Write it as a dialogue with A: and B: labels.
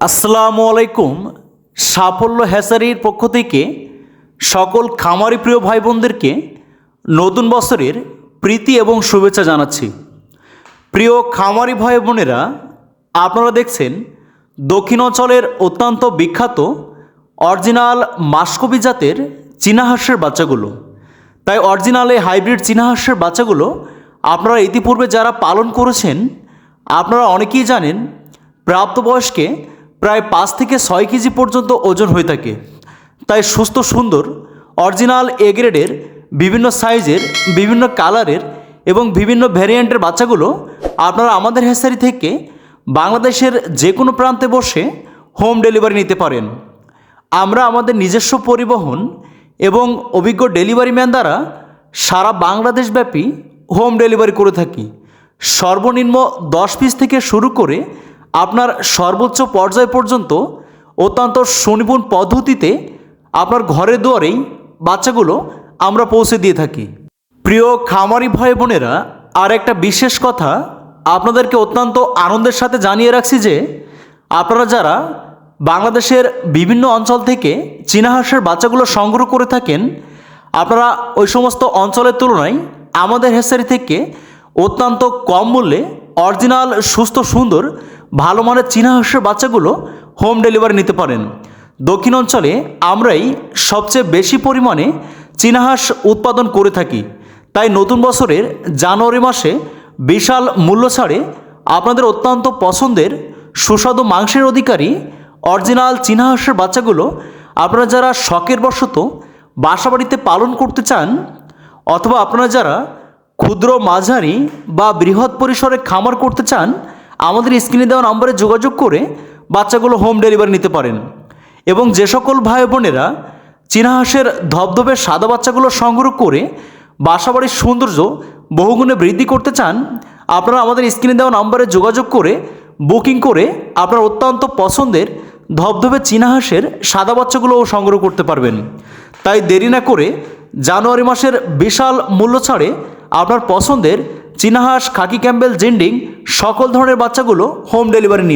A: আসসালামু আলাইকুম। সাফল্য হ্যাসারির পক্ষ থেকে সকল খামারি প্রিয় ভাই বোনদেরকে নতুন বছরের প্রীতি এবং শুভেচ্ছা জানাচ্ছি। প্রিয় খামারি ভাই বোনেরা আপনারা দেখছেন দক্ষিণ অঞ্চলের অত্যন্ত বিখ্যাত অরিজিনাল মাসকবি জাতের চীনা হাঁসের বাচ্চাগুলো। তাই অরিজিনাল এই হাইব্রিড চীনা হাঁসের বাচ্চাগুলো আপনারা ইতিপূর্বে যারা পালন করেছেন, আপনারা অনেকেই জানেন, প্রাপ্তবয়স্কে প্রায় পাঁচ থেকে ছয় কেজি পর্যন্ত ওজন হয়ে থাকে। তাই সুস্থ সুন্দর, অরিজিনাল এ গ্রেডের বিভিন্ন সাইজের, বিভিন্ন কালারের এবং বিভিন্ন ভ্যারিয়েন্টের বাচ্চাগুলো আপনারা আমাদের হেসারি থেকে বাংলাদেশের যে কোনো প্রান্তে বসে হোম ডেলিভারি নিতে পারেন। আমরা আমাদের নিজস্ব পরিবহন এবং অভিজ্ঞ ডেলিভারি ম্যান দ্বারা সারা বাংলাদেশব্যাপী হোম ডেলিভারি করে থাকি। সর্বনিম্ন দশ পিস থেকে শুরু করে আপনার সর্বোচ্চ পর্যায় পর্যন্ত অত্যন্ত সুনিপুণ পদ্ধতিতে আপনার ঘরে দুয়ারেই বাচ্চাগুলো আমরা পৌঁছে দিয়ে থাকি। প্রিয় খামারি ভাই বোনেরা আর একটা বিশেষ কথা আপনাদেরকে অত্যন্ত আনন্দের সাথে জানিয়ে রাখছি যে, আপনারা যারা বাংলাদেশের বিভিন্ন অঞ্চল থেকে চীনা হাঁসের বাচ্চাগুলো সংগ্রহ করে থাকেন, আপনারা ওই সমস্ত অঞ্চলের তুলনায় আমাদের হেসারি থেকে অত্যন্ত কম মূল্যে অরিজিনাল, সুস্থ, সুন্দর ভালো মানের চীনা হাঁসের বাচ্চাগুলো হোম ডেলিভারি নিতে পারেন। দক্ষিণ অঞ্চলে আমরাই সবচেয়ে বেশি পরিমাণে চীনা হাঁস উৎপাদন করে থাকি। তাই নতুন বছরের জানুয়ারি মাসে বিশাল মূল্য ছাড়ে আপনাদের অত্যন্ত পছন্দের সুস্বাদু মাংসের অধিকারী অরিজিনাল চীনা হাঁসের বাচ্চাগুলো আপনারা যারা শখের বশত বাসাবাড়িতে পালন করতে চান অথবা আপনারা যারা ক্ষুদ্র মাঝারি বা বৃহৎ পরিসরে খামার করতে চান আমাদের স্ক্রিনে দেওয়া নম্বরে যোগাযোগ করে বাচ্চাগুলো হোম ডেলিভারি নিতে পারেন। এবং যে সকল ভাই বোনেরা চীনা হাঁসের ধবধবে সাদা বাচ্চাগুলো সংগ্রহ করে বাসাবাড়ির সৌন্দর্য বহুগুণে বৃদ্ধি করতে চান, আপনারা আমাদের স্ক্রিনে দেওয়া নম্বরে যোগাযোগ করে, বুকিং করে আপনার অত্যন্ত পছন্দের ধবধবে চীনাহাঁসের সাদা বাচ্চাগুলোও সংগ্রহ করতে পারবেন। তাই দেরি না করে জানুয়ারি মাসের বিশাল মূল্য ছাড়ে আপনার পছন্দের চীনা হাঁস খাকি ক্যাম্বেল জেন্ডিং সকল ধরনের বাচ্চাগুলো হোম ডেলিভারি নিন।